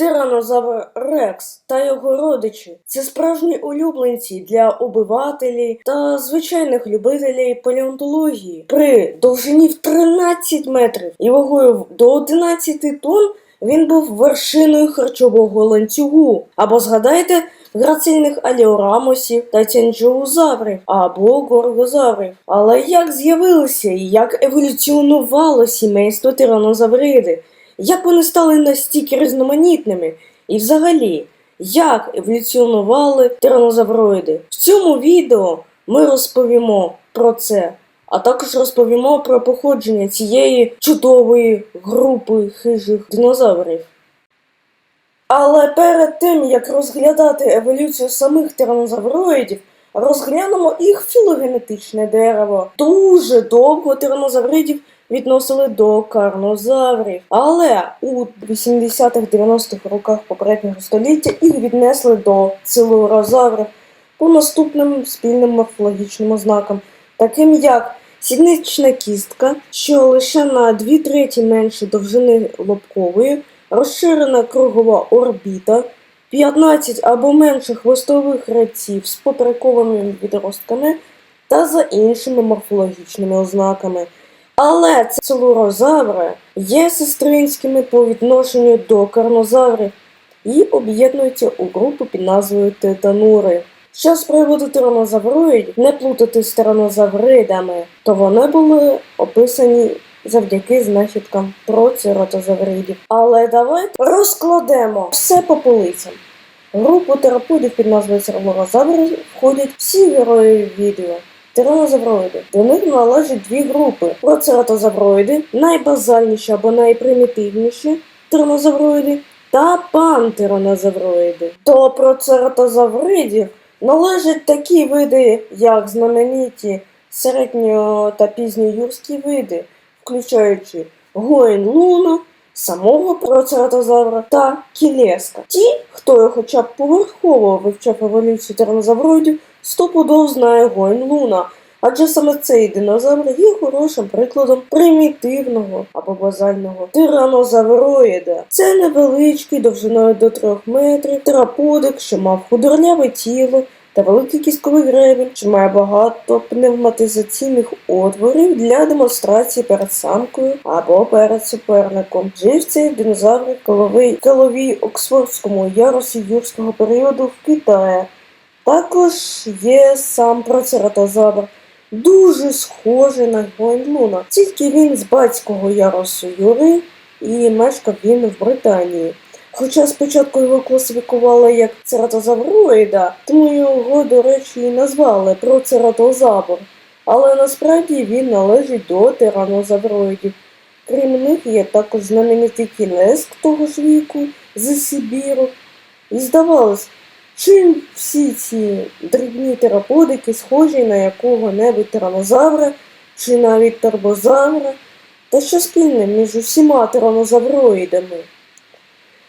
Тиранозавр Рекс та його родичі це справжні улюбленці для обивателів та звичайних любителів палеонтології. При довжині в 13 метрів і вагою до 11 тонн він був вершиною харчового ланцюгу. Або згадайте грацильних аліорамосів та тянджоузаврів або горгозаврів. Але як з'явилося і як еволюціонувало сімейство тиранозавриди? Як вони стали настільки різноманітними? І взагалі, як еволюціонували тиранозавроїди? В цьому відео ми розповімо про це, а також розповімо про походження цієї чудової групи хижих динозаврів. Але перед тим, як розглядати еволюцію самих тиранозавроїдів, розглянемо їх філогенетичне дерево. Дуже довго тиранозавридів відносили до карнозаврів, але у 80-х-90-х роках попереднього століття їх віднесли до целурозаврів по наступним спільним морфологічним ознакам, таким як сіднична кістка, що лише на 2 треті менше довжини лобкової, розширена кругова орбіта, 15 або менше хвостових рядців з поперековими відростками та за іншими морфологічними ознаками. Але целурозаври є сестринськими по відношенню до карнозаврів і об'єднуються у групу під назвою титанури. Що з приводу тиранозавроїдів не плутати з тиранозавридами, то вони були описані завдяки знахідкам про циротозавридів. Але давайте розкладемо все по полицям. Групу тераподів під назвою циролорозаври входять всі герої відео. Тиранозавроїди. До них належать дві групи: процератозавроїди, найбазальніші або найпримітивніші тиранозавроїди, та пантиранозавроїди. До процератозавридів належать такі види, як знамениті середньо та пізньоюрські види, включаючи Гоїн Луна, самого процератозавра та кілеска. Ті, хто хоча б поверхово вивчав еволюцію тиранозавроїдів, стопудов знає Гоїн Луна. Адже саме цей динозавр є хорошим прикладом примітивного або базального тиранозавроїда. Це невеличкий довжиною до 3 метрів тераподик, що мав худорляве тіло та великий кістковий гребінь, що має багато пневматизаційних отворів для демонстрації перед самкою або перед суперником. Жив цей динозавр коловий коловій Оксфордському ярусі юрського періоду в Китаї. Також є сам процератозавр, дуже схожий на Гуанлуна, тільки він з батького ярусу Юри і мешкав він в Британії. Хоча спочатку його класифікували як цератозавроїда, тому його, до речі, і назвали процератозавр. Але насправді він належить до тиранозавроїдів. Крім них є також знаменитий кілеск того ж віку з Сибіру. І здавалось, чим всі ці дрібні тераподики схожі на якого-небудь тиранозавра чи навіть турбозавра, та що спільне між усіма тиранозавроїдами?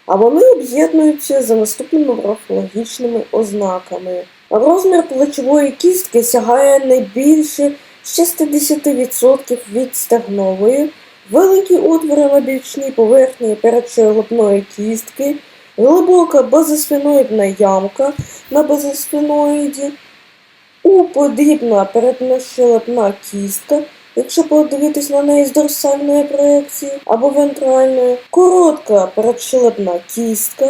А вони об'єднуються за наступними морфологічними ознаками. Розмір плечової кістки сягає не більше 60% від стегнової, великі отвори на бічній поверхні передчерепної кістки, глибока базосфіноїдна ямка на базосфіноїді, уподібна переднощелепна кістка, якщо подивитись на неї з дорсальної проекції або вентральної, коротка передщелепна кістка,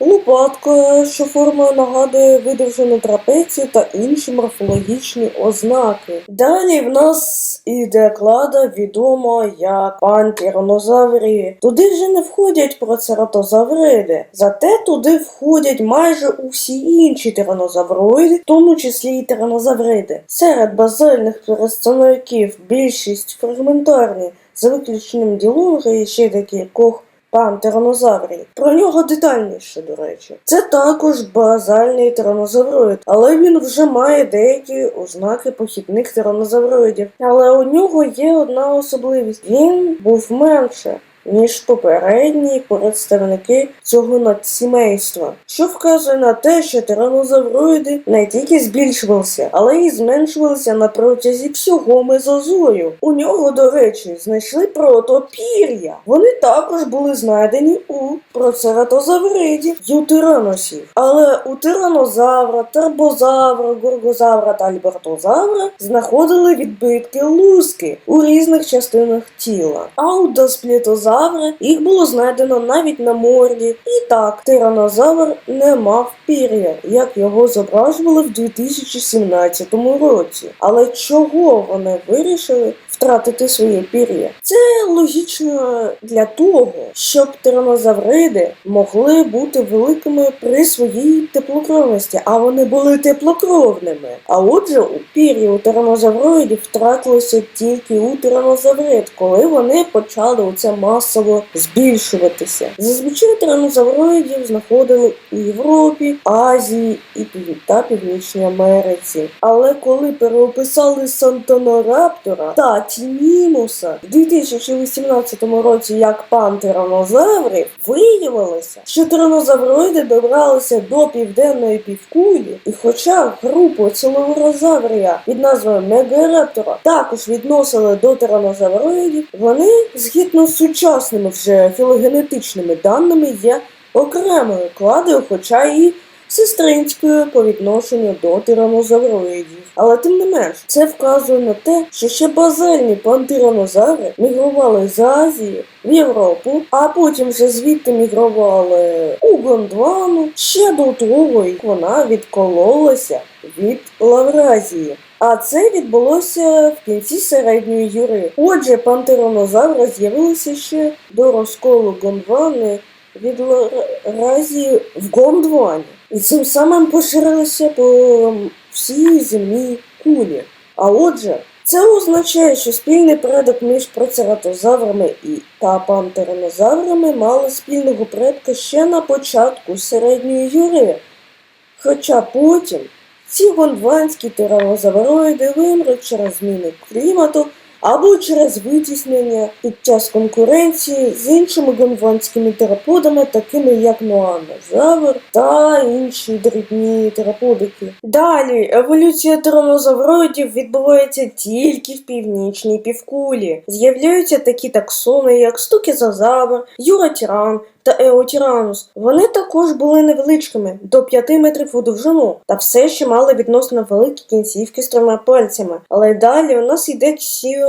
лопатка, що формою нагадує видовжену трапецію та інші морфологічні ознаки. Далі в нас іде клада, відома як пантіронозаврії. Туди вже не входять процератозавриди, зате туди входять майже усі інші тиранозавроїди, в тому числі і тиранозавриди. Серед базальних представників більшість фрагментарні, за виключенням ділунга і ще декількох пантиранозаврій. Про нього детальніше, до речі. Це також базальний тиранозавроїд, але він вже має деякі ознаки похідних тиранозавроїдів. Але у нього є одна особливість: він був менше. Ніж попередні представники цього надсімейства, що вказує на те, що тиранозавроїди не тільки збільшувалися, але й зменшувалися на протязі всього мезозою. У нього, до речі, знайшли протопір'я. Вони також були знайдені у процератозавридів і у тираносів. Але у тиранозавра, тербозавра, горгозавра та альбертозавра знаходили відбитки луски у різних частинах тіла. А у досплітозавра їх було знайдено навіть на морді. І так, тиранозавр не мав пір'я, як його зображували в 2017 році. Але чого вони вирішили втратити своє пір'я? Це логічно для того, щоб тиранозавриди могли бути великими при своїй теплокровності, а вони були теплокровними. А отже, у пір'я у тиранозавроїдів втратилося тільки у тиранозаврид, коли вони почали оце масово збільшуватися. Зазвичай тиранозавроїдів знаходили у Європі, Азії і та Північній Америці. Але коли переописали Сантонораптора та Тінімуса в 2018 році як пан тиранозаврів, виявилося, що тиранозавроїди добралися до південної півкулі, і хоча групу ціловорозаврія під назвою Мегарептора також відносили до тиранозавроїдів, вони згідно з сучасними вже філогенетичними даними є окремою кладою, хоча і сестринською по відношенню до тиранозавроїдів. Але тим не менш, це вказує на те, що ще базальні пантиранозаври мігрували з Азії в Європу, а потім вже звідти мігрували у Гондвану ще до того, як вона відкололася від Лавразії. А це відбулося в кінці середньої юри. Отже, пантеронозаври з'явилися ще до розколу Гондвани від Лавразії в Гондвані. І цим самим поширилися по всій земній кулі. А отже, це означає, що спільний предок між процератозаврами і та пантеронозаврами мали спільного предка ще на початку середньої юри. Хоча потім ці гондванські тиранозавроїди вимруть через зміни клімату або через витіснення під час конкуренції з іншими гондванськими тераподами, такими як ноанозавр та інші дрібні тераподики. Далі еволюція тиранозавроїдів відбувається тільки в північній півкулі. З'являються такі таксони, як стукізозавр, юратіран та еотіранус. Вони також були невеличкими до 5 метрів у довжину та все ще мали відносно великі кінцівки з трьома пальцями. Але далі у нас йде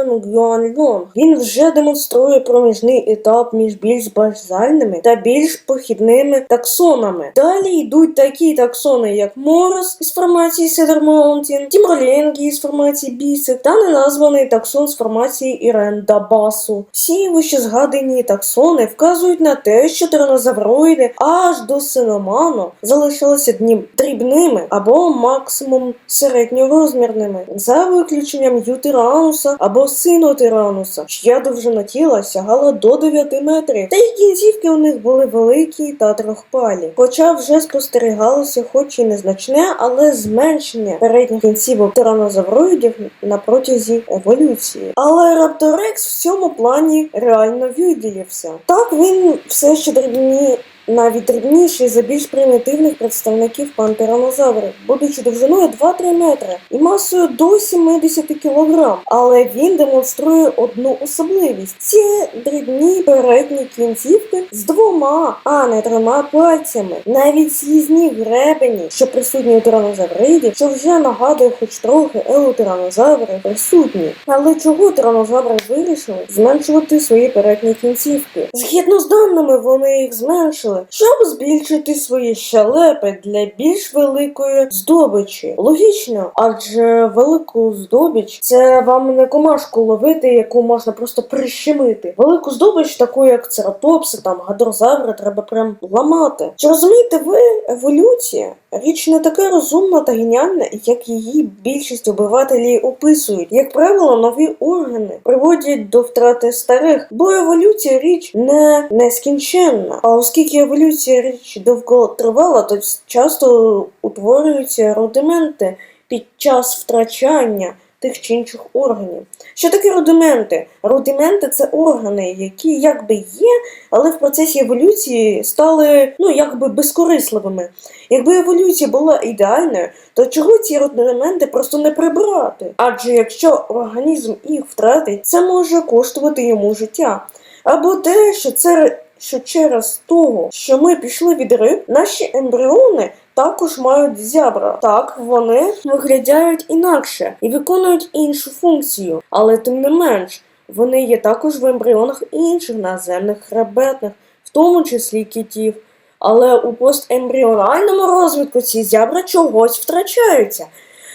Сіон Гюанлонг. Він вже демонструє проміжний етап між більш базальними та більш похідними таксонами. Далі йдуть такі таксони, як Морос із формації Cedar Mountain, Тімролінгі із формації Бісик та неназваний таксон з формації Іренда Басу. Всі вище згадані таксони вказують на те, що тиранозавроїди аж до синоману залишилися дні дрібними або максимум середньорозмірними, за виключенням ютирануса або синотирануса, чия довжина тіла сягала до 9 метрів, та й кінцівки у них були великі та трьохпалі. Хоча вже спостерігалося, хоч і незначне, але зменшення передніх кінцівок тиранозавроїдів на протязі еволюції. Але Рапторекс в цьому плані реально виділився. Так він все ще дрібні. Навіть дрібніший за більш примітивних представників пантеранозаврів, будучи довжиною 2-3 метри і масою до 70 кг. Але він демонструє одну особливість: ці дрібні передні кінцівки з двома, а не трьома пальцями. Навіть слізні гребені, що присутні у тиранозавридів, що вже нагадує хоч трохи еутеранозаври, присутні. Але чого тиранозаври вирішили зменшувати свої передні кінцівки? Згідно з даними, вони їх зменшили, щоб збільшити свої щелепи для більш великої здобичі. Логічно, адже велику здобич це вам не комашку ловити, яку можна просто прищемити. Велику здобич, таку як цератопси, там гадрозаври, треба прям ламати. Чи розумієте ви, еволюція? Річ не така розумна та геніальна, як її більшість обивателів описують. Як правило, нові органи приводять до втрати старих, бо еволюція річ не нескінченна. А оскільки еволюція річ довготривала, то часто утворюються рудименти під час втрачання тих чи інших органів. Що таке рудименти? Рудименти це органи, які якби є, але в процесі еволюції стали ну якби безкорисливими. Якби еволюція була ідеальною, то чого ці рудименти просто не прибрати? Адже якщо організм їх втратить, це може коштувати йому життя. Або те, що це що через того, що ми пішли від риб, наші ембріони також мають зябра. Так, вони виглядають інакше і виконують іншу функцію, але тим не менш, вони є також в ембріонах інших наземних хребетних, в тому числі китів. Але у постембріональному розвитку ці зябра чогось втрачаються.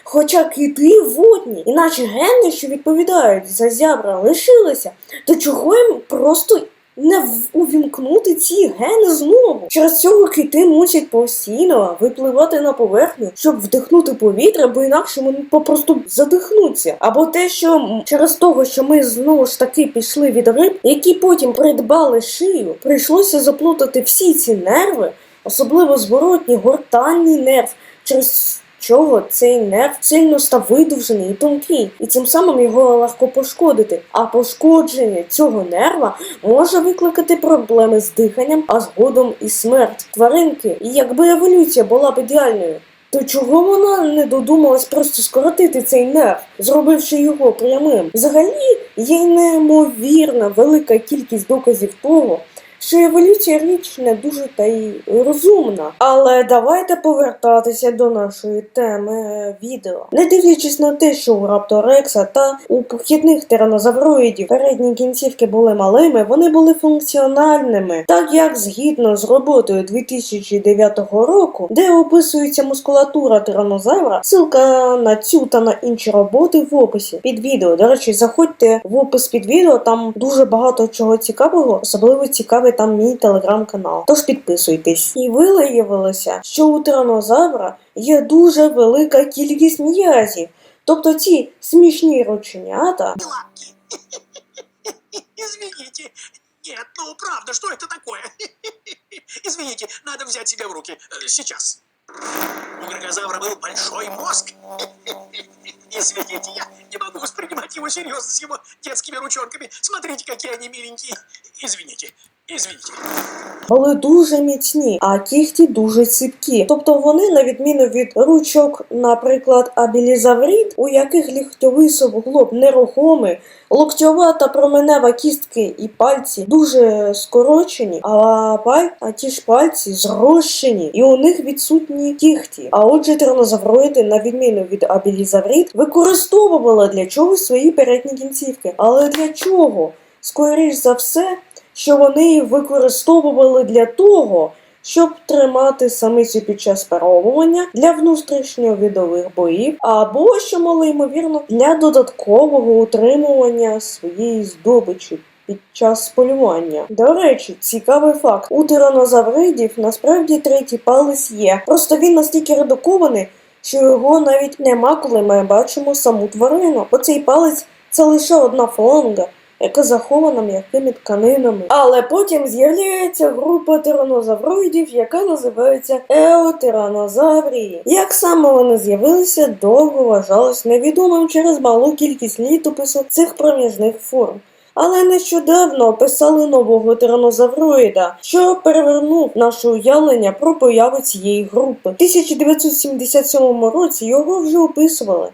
Хоча кити водні, і наші гени, що відповідають за зябра, лишилися, то чого їм просто не увімкнути ці гени знову? Через цього кити мусять постійно випливати на поверхню, щоб вдихнути повітря, бо інакше вони попросту задихнуться. Або те, що через того, що ми знову ж таки пішли від риб, які потім придбали шию, прийшлося заплутати всі ці нерви, особливо зворотній гортальний нерв, через чого цей нерв сильно став видовжений і тонкий, і цим самим його легко пошкодити. А пошкодження цього нерва може викликати проблеми з диханням, а згодом і смерть тваринки. І якби еволюція була б ідеальною. То чого вона не додумалась просто скоротити цей нерв, зробивши його прямим? Взагалі є неймовірна велика кількість доказів того, що еволюція річ не дуже та й розумна. Але давайте повертатися до нашої теми відео. Не дивлячись на те, що у Рапторекса та у похідних тиранозавроїдів передні кінцівки були малими, вони були функціональними, так як згідно з роботою 2009 року, де описується мускулатура тиранозавра, ссылка на цю та на інші роботи в описі під відео. До речі, заходьте в опис під відео, там дуже багато чого цікавого, особливо цікавий там мій телеграм-канал. Тож підписуйтесь. І виявилося, що у тиранозавра є дуже велика кількість м'язів. Тобто ці смішні рученята лапки. Извините. Нет, ну правда, что это такое? Извините, надо взять себя в руки. Э, Сейчас. У грагозавра был большой мозг. Извините, я не могу воспринимать его серьезно с его детскими ручонками. Смотрите, какие они миленькие. Извините, извините. були дуже міцні, а кігті дуже ціпкі. Тобто вони, на відміну від ручок, наприклад, абілізаврід, у яких ліктьовий суглоб нерухомий, локтьова та променева кістки і пальці дуже скорочені, а, паль... а ті ж пальці зрощені, і у них відсутні кігті. А отже, тиранозавроїди, на відміну від абілізаврід, використовували для чогось свої передні кінцівки. Але для чого? Скоріш за все, що вони використовували для того, щоб тримати самицю під час паровування для внутрішньовідових боїв, або, що мало ймовірно, для додаткового утримування своєї здобичі. Під час полювання. До речі, цікавий факт: у тиранозавридів насправді третій палець є. Просто він настільки редукований, що його навіть нема, коли ми бачимо саму тварину. Бо цей палець це лише одна фаланга, яка захована м'якими тканинами. Але потім з'являється група тиранозавроїдів, яка називається еотиранозаврії. Як саме вони з'явилися, довго вважалось невідомим через малу кількість літопису цих проміжних форм. Але нещодавно описали нового тиранозавроїда, що перевернув наше уявлення про появу цієї групи. В 1977 році його вже описували,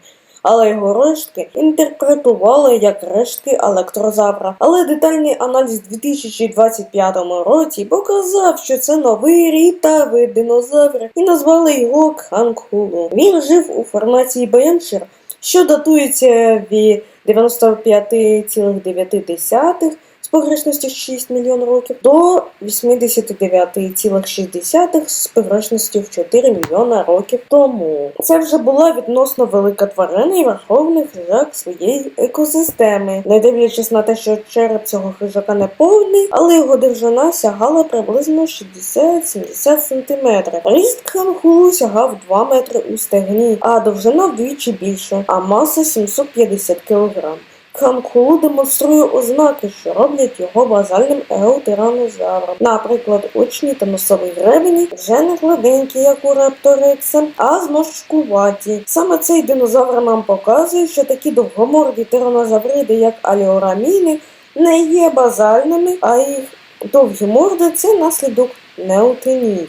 але його рештки інтерпретували як рештки електрозавра. Але детальний аналіз у 2025 році показав, що це новий рітавий динозавр і назвали його Кханкулу. Він жив у формації Беншир, що датується від 95,9 з погрешністю 6 мільйон років до 89,6 з погрешністю в 4 мільйона років тому. Це вже була відносно велика тварина і верховний хижак своєї екосистеми. Не дивлячись на те, що череп цього хижака не повний, але його довжина сягала приблизно 60-70 см. Ріст кхангулу сягав 2 метри у стегні, а довжина вдвічі більше, а маса 750 кг. Ханкулу демонструє ознаки, що роблять його базальним еутиранозавром. Наприклад, очні та носовий гребені вже не гладенькі, як у репторикса, а зморшкуваті. Саме цей динозавр нам показує, що такі довгоморді тиранозавриди, як аліораміни, не є базальними, а їх довгі морди це наслідок неотенії.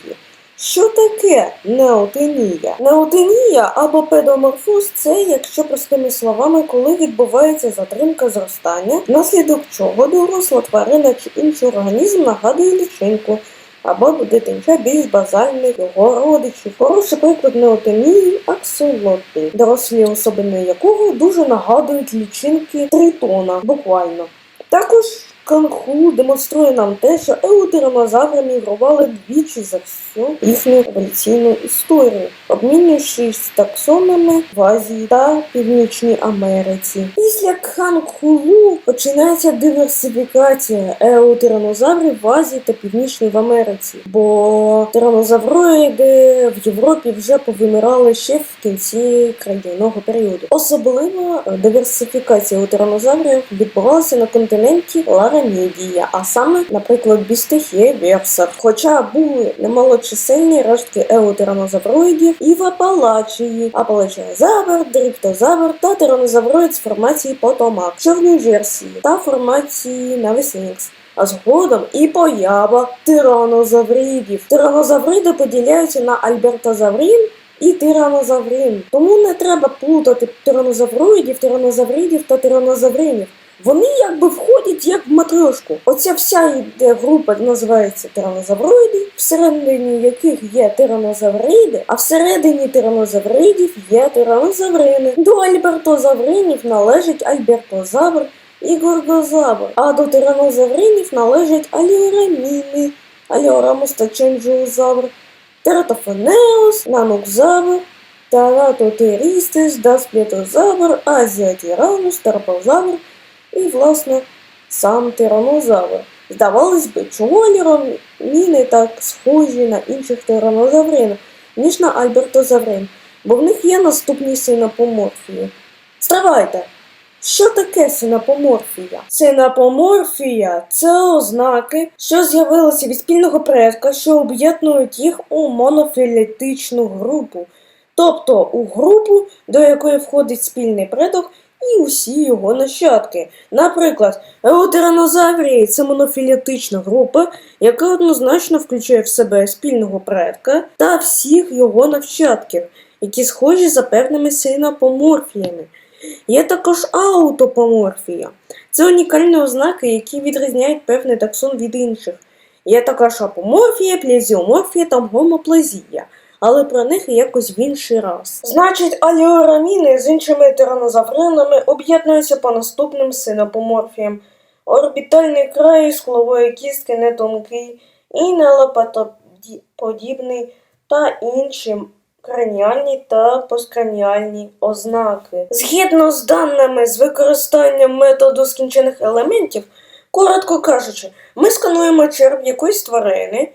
Що таке неотенія? Неотенія або педоморфоз це, якщо простими словами, коли відбувається затримка зростання, внаслідок чого доросла тварина чи інший організм нагадує лічинку. Або дитинча більш базальних його родичів. Хороший приклад неотенії аксолоти, дорослі особини якого дуже нагадують лічинки тритона, буквально. Також Кангху демонструє нам те, що еутеронозаври мігрували двічі за всю їхню еволюційну історію, обмінюючись таксонами в Азії та Північній Америці. Після Кангхулу починається диверсифікація еутеронозаврів в Азії та Північній в Америці, бо тиранозавроїди в Європі вже повимирали ще в кінці крайнього періоду. Особливо диверсифікація у тиранозаврів відбувалася на континенті Ларамідія, а саме, наприклад, Бістехія Версер. Хоча були немалочисельні рештки еутеранозавроїдів і в Апалачії, Апалачіозавр, Дриптозавр та тиранозавроїд з формації Потомак, що в Нью-Джерсії та формації Навесінікс. А згодом і поява тиранозавридів. Тиранозавриди поділяються на альбертозаврин і тиранозаврин. Тому не треба плутати тиранозавроїдів, тиранозавридів та тиранозавринів. Вони якби входять як в матрешку. Оця вся група називається тиранозавроїди, всередині яких є тиранозавриди, а всередині тиранозавридів є тиранозаврини. До альбертозавринів належить альбертозавр і горгозавр, а до тиранозавринів належать аліораміни, аліорамус та ченджіозавр, тератофонеус, нанукзавр, Таратотерістис, дасплетозавр, азіатіранус, тарпозавр і, власне, сам тиранозавр. Здавалось би, чого аліраміни так схожі на інших тиранозаврин, ніж на альбертозаврин, бо в них є наступні синапоморфії. Стривайте! Що таке синапоморфія? Синапоморфія це ознаки, що з'явилися від спільного предка, що об'єднують їх у монофілетичну групу, тобто у групу, до якої входить спільний предок і усі його нащадки. Наприклад, еутеранозаврії це монофілетична група, яка однозначно включає в себе спільного предка та всіх його нащадків, які схожі за певними синапоморфіями. Є також аутопоморфія. Це унікальні ознаки, які відрізняють певний таксон від інших. Є також апоморфія, плезіоморфія та гомоплазія, але про них якось в інший раз. Значить, аліораміни з іншими тиранозавринами об'єднуються по наступним синапоморфіям. Орбітальний край склової кістки не тонкий і нелопатоподібний та інші краніальні та посткраніальні ознаки. Згідно з даними з використанням методу скінчених елементів, коротко кажучи, ми скануємо череп якоїсь тварини,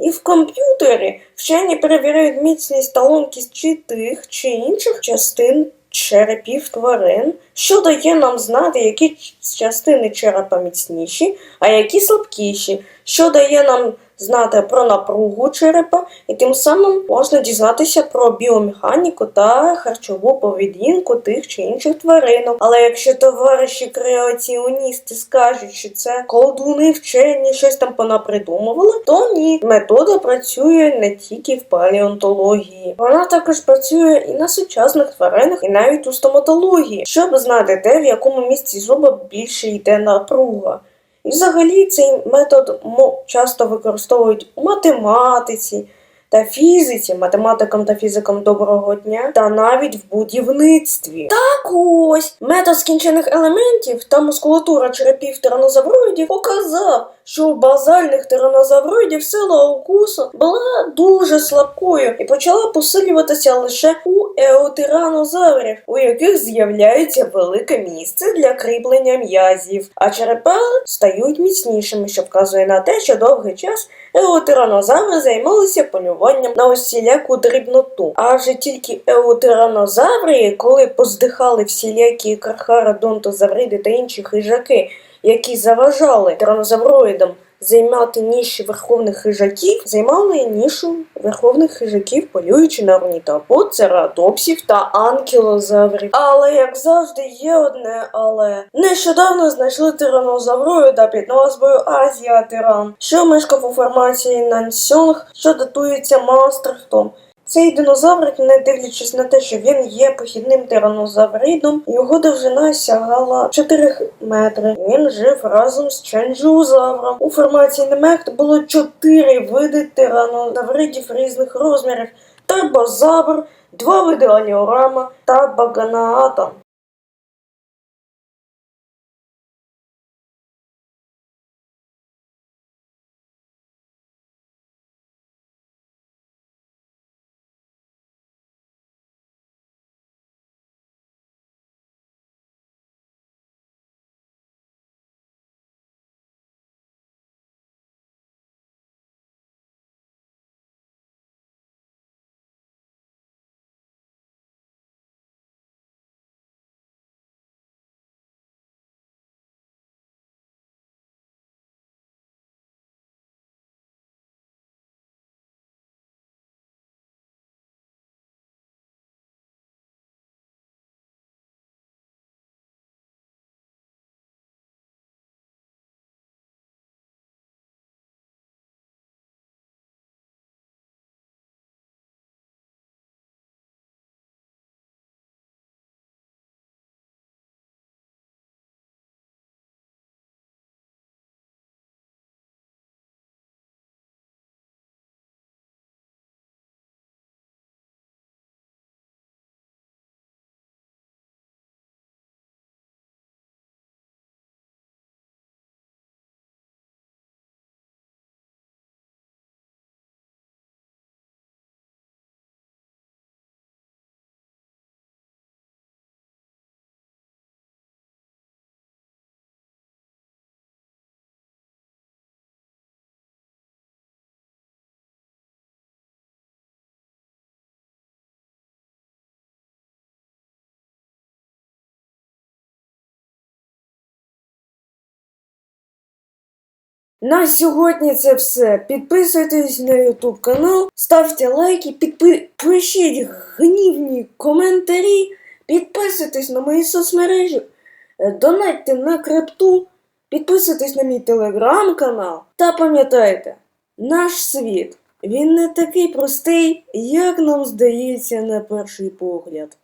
і в комп'ютері вчені перевіряють міцність та ломкість чи тих чи інших частин черепів тварин, що дає нам знати, які частини черепа міцніші, а які слабкіші, що дає нам знати про напругу черепа, і тим самим можна дізнатися про біомеханіку та харчову поведінку тих чи інших тваринок. Але якщо товариші креаціоністи скажуть, що це колдуни вчені щось там понапридумували, то ні, метода працює не тільки в палеонтології. Вона також працює і на сучасних тваринах, і навіть у стоматології, щоб знати те, в якому місці зуба більше йде напруга. І взагалі цей метод часто використовують у математиці та фізиці, математикам та фізикам доброго дня, та навіть в будівництві. Так ось метод скінчених елементів та мускулатура черепів тиранозавроїдів показав, що у базальних тиранозавроїдів сила укусу була дуже слабкою і почала посилюватися лише у еотиранозаврів, у яких з'являється велике місце для кріплення м'язів, а черепа стають міцнішими, що вказує на те, що довгий час еутеранозаври займалися полюванням на усіляку дрібноту. Адже тільки еутеранозаври, коли поздихали всілякі кархарадонтозавриди та інші хижаки, які заважали тиранозавроїдам займати ніші верховних хижаків, займали нішу верховних хижаків, полюючи на орнітопод, цератопсів та анкілозаврів. Але як завжди є одне але. Нещодавно знайшли тиранозаврою та під назвою Азіатиран, що мешкав у формації Нансьонг, що датується Маастрихтом. Цей динозаврик, не дивлячись на те, що він є похідним тиранозавридом, його довжина сягала 4 метри. Він жив разом з ченджузавром. У формації Немехт було 4 види тиранозавридів різних розмірів: тарбозавр, два види аліорама та баганаата. На сьогодні це все. Підписуйтесь на YouTube канал, ставте лайки, підпи... пишіть гнівні коментарі, підписуйтесь на мої соцмережі, е, донатьте на крипту, підписуйтесь на мій телеграм-канал. Та пам'ятайте, наш світ він не такий простий, як нам здається на перший погляд.